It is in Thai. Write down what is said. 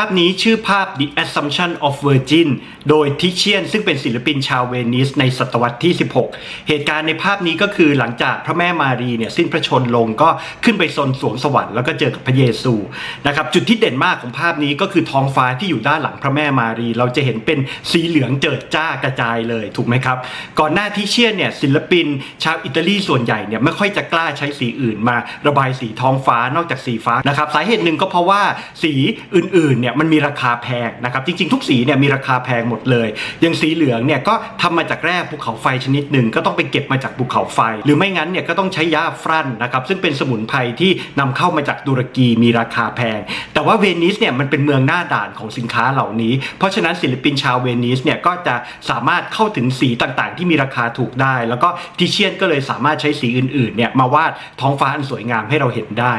ภาพนี้ชื่อภาพ The Assumption of Virgin โดยทิเชียนซึ่งเป็นศิลปินชาวเวนิสในศตวรรษที่ 16 เหตุการณ์ในภาพนี้ก็คือหลังจากพระแม่มารีเนี่ยสิ้นพระชนลงก็ขึ้นไปทรงสวงสวรรค์แล้วก็เจอกับพระเยซูนะครับจุดที่เด่นมากของภาพนี้ก็คือท้องฟ้าที่อยู่ด้านหลังพระแม่มารี เราจะเห็นเป็นสีเหลืองเจิดจ้ากระจายเลยถูกไหมครับก่อนหน้าทิเชียนเนี่ยศิลปินชาวอิตาลีส่วนใหญ่เนี่ยไม่ค่อยจะกล้าใช้สีอื่นมาระบายสีท้องฟ้านอกจากสีฟ้านะครับสาเหตุหนึ่งก็เพราะว่าสีอื่นๆเนี่ยมันมีราคาแพงนะครับจริง ๆ ทุกสีเนี่ยมีราคาแพงหมดเลยอย่างสีเหลืองเนี่ยก็ทำมาจากแร่ภูเขาไฟชนิดหนึ่งก็ต้องไปเก็บมาจากภูเขาไฟ หรือไม่งั้นเนี่ยก็ต้องใช้ยาฟรั่นนะครับซึ่งเป็นสมุนไพรที่นำเข้ามาจากตุรกีมีราคาแพง แต่ว่าเวนิสเนี่ยมันเป็นเมืองหน้าด่านของสินค้าเหล่านี้ เพราะฉะนั้นศิลปินชาวเวนิสเนี่ยก็จะสามารถเข้าถึงสีต่างๆ ที่มีราคาถูกได้ แล้วก็ทิเชียนก็เลยสามารถใช้สีอื่นๆเนี่ยมาวาดท้องฟ้าอันสวยงามให้เราเห็นได้